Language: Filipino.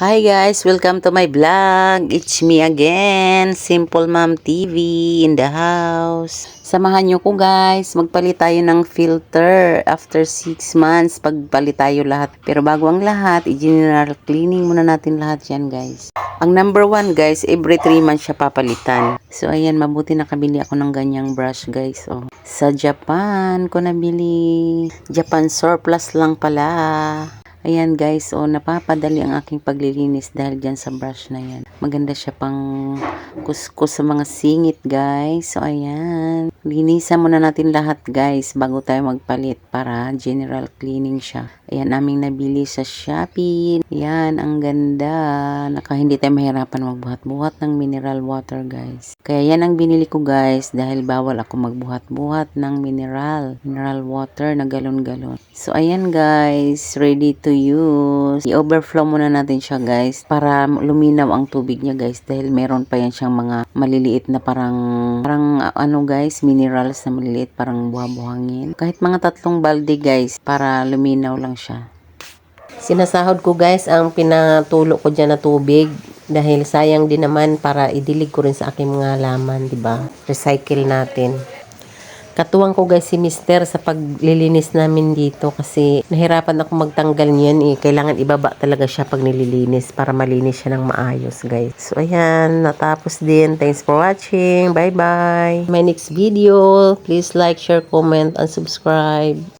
Hi guys, welcome to my vlog. It's me again, Simple Mom TV in the house. Samahan nyo ko guys, magpalit tayo ng filter after 6 months, pagpalit tayo lahat. Pero bago ang lahat, i-general cleaning muna natin lahat yan guys. Ang number one guys, every 3 months siya papalitan. So ayan, mabuti nakabili ako ng ganyang brush guys. Oh. Sa Japan ko nabili. Japan surplus lang pala. Ayan guys, oh, napapadali ang aking paglilinis dahil dyan sa brush na yan. Maganda siya pang kuskus sa mga singit guys. So ayan, linisan muna natin lahat guys bago tayo magpalit para general cleaning siya. Ayan, aming nabili sa Shopee. Ayan, ang ganda. Naka hindi tayo mahirapan magbuhat-buhat ng mineral water guys. Kaya yan ang binili ko guys dahil bawal ako magbuhat-buhat ng mineral. Mineral water na galon-galon. So ayan guys, ready to use. I-overflow muna natin siya guys para luminaw ang tubig niya guys dahil meron pa yan siyang mga maliliit na parang parang ano guys, minerals na maliliit parang buha-buhangin. Kahit mga tatlong balde guys para luminaw lang siya. Sinasahod ko guys ang pinatulo ko dyan na tubig dahil sayang din naman para idilig ko rin sa aking mga laman, di ba? Recycle natin. Katuwang ko guys si Mister sa paglilinis namin dito kasi nahirapan ako magtanggal niyan eh. Kailangan ibaba talaga siya pag nililinis para malinis siya ng maayos guys. So ayan, natapos din. Thanks for watching. Bye bye. My next video, please like, share, comment, and subscribe.